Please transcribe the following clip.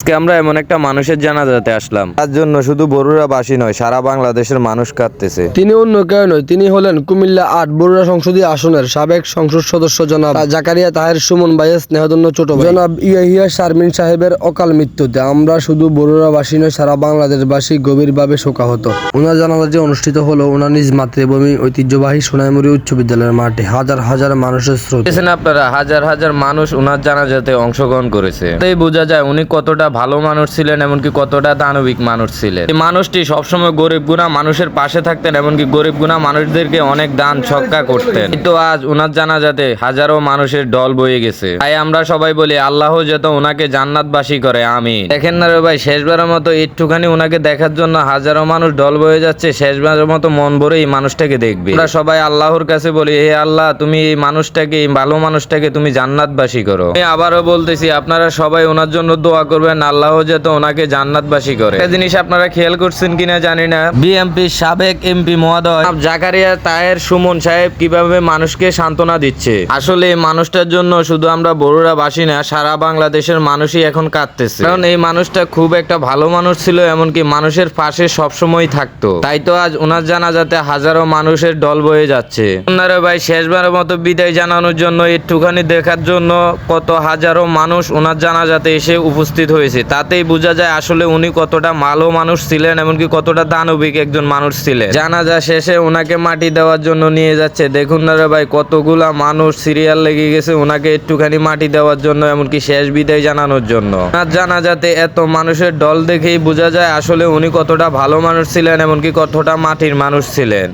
আজকে আমরা এমন একটা মানুষের জানাজাতে আসলাম। তার জন্য শুধু বড়ুরা বাসী নয় সারা বাংলাদেশের মানুষ কাঁদতেছে। তিনি অন্য কেউ নয় তিনি হলেন কুমিল্লা আট বরুড়া সংসদীয় আসনের সাবেক সংসদ সদস্য জনাব জাকারিয়া তাহের সুমন ভাইয়ের স্নেহধন্য ছোট ভাই। জনাব ইয়াহিয়া শারমিন সাহেবের অকাল মৃত্যুতে আমরা শুধু বরুড়াবাসী নয় সারা বাংলাদেশবাসী গভীরভাবে শোকাহত। ওনার জানাজা যে অনুষ্ঠিত হলো ওনার নিজ মাতৃভূমি ঐতিহ্যবাহী সোনাইমুড়ি উচ্চ বিদ্যালয়ের মাঠে। হাজার হাজার মানুষের স্রোত। দেখেছেন আপনারা হাজার হাজার মানুষ উনার জানাজাতে অংশগ্রহণ করেছে। তাই বোঝা যায় উনি কতটা ভালো মানুষ ছিলেন, এমনকি কতটা দানবিক মানুষ ছিলেন। এই মানুষটি সবসময় গরিব গুণা মানুষের পাশে থাকতেন, এমনকি গরিব গুণা মানুষদেরকে অনেক দান ছক্কা করতেন। কিন্তু আজ উনার জানাজাতে হাজারো মানুষের ডল বয়ে গেছে। তাই আমরা সবাই বলি, আল্লাহ যেত ওনাকে জান্নাতবাসী করে আমি দেখেন না রে ভাই, শেষবারের মতো একটুখানি ওনাকে দেখার জন্য হাজারো মানুষ ডল বয়ে যাচ্ছে, শেষবারের মতো মন ভরে এই মানুষটাকে দেখবে। আমরা সবাই আল্লাহর কাছে বলি, হে আল্লাহ, তুমি এই মানুষটাকে, এই ভালো মানুষটাকে তুমি জান্নাতবাসী করো। আমি আবারও বলতেছি, আপনারা সবাই ওনার জন্য দোয়া করবেন আল্লাহ যেত ওনাকে জান্নাতবাসী করে। একটা জিনিস আপনারা খেয়াল করছেন কিনা জানি না। বিএমপি সাবেক এমপি মহোদয়। জাকারিয়া তাহের সুমন সাহেব কীভাবে মানুষকে সান্ত্বনা দিচ্ছে? আসলে এই মানুষটার জন্য শুধু আমরা বড়রা বাসী না, সারা বাংলাদেশের মানুষই এখন কাঁদতেছে। কারণ এই মানুষটা খুব একটা ভালো মানুষ ছিল, এমনকি মানুষের পাশে সবসময় থাকতো। তাই তো আজ ওনার জানাজাতে হাজারো মানুষের দল বয়ে যাচ্ছে। ওনারা ভাই শেষবারের মতো বিদায় জানানোর জন্য, একটুখানি দেখার জন্য কত হাজারো মানুষ ওনার জানাজাতে এসে উপস্থিত হয়েছে। তাতেই বোঝা যায় আসলে উনি কতটা মালো মানুষ ছিলেন এমনকি কতটা দানবিক একজন মানুষ ছিলেন। জানাজা শেষে ওনাকে মাটি দেওয়ার জন্য নিয়ে যাচ্ছে। দেখুন না রে ভাই, কতগুলা মানুষ সিরিয়াল লেগে গেছে ওনাকে একটুখানি মাটি দেওয়ার জন্য, এমনকি শেষ বিদায় জানানোর জন্য। ওনার জানাজাতে এত মানুষের দল দেখেই বোঝা যায় আসলে উনি কতটা ভালো মানুষ ছিলেন, এমনকি কতটা মাটির মানুষ ছিলেন।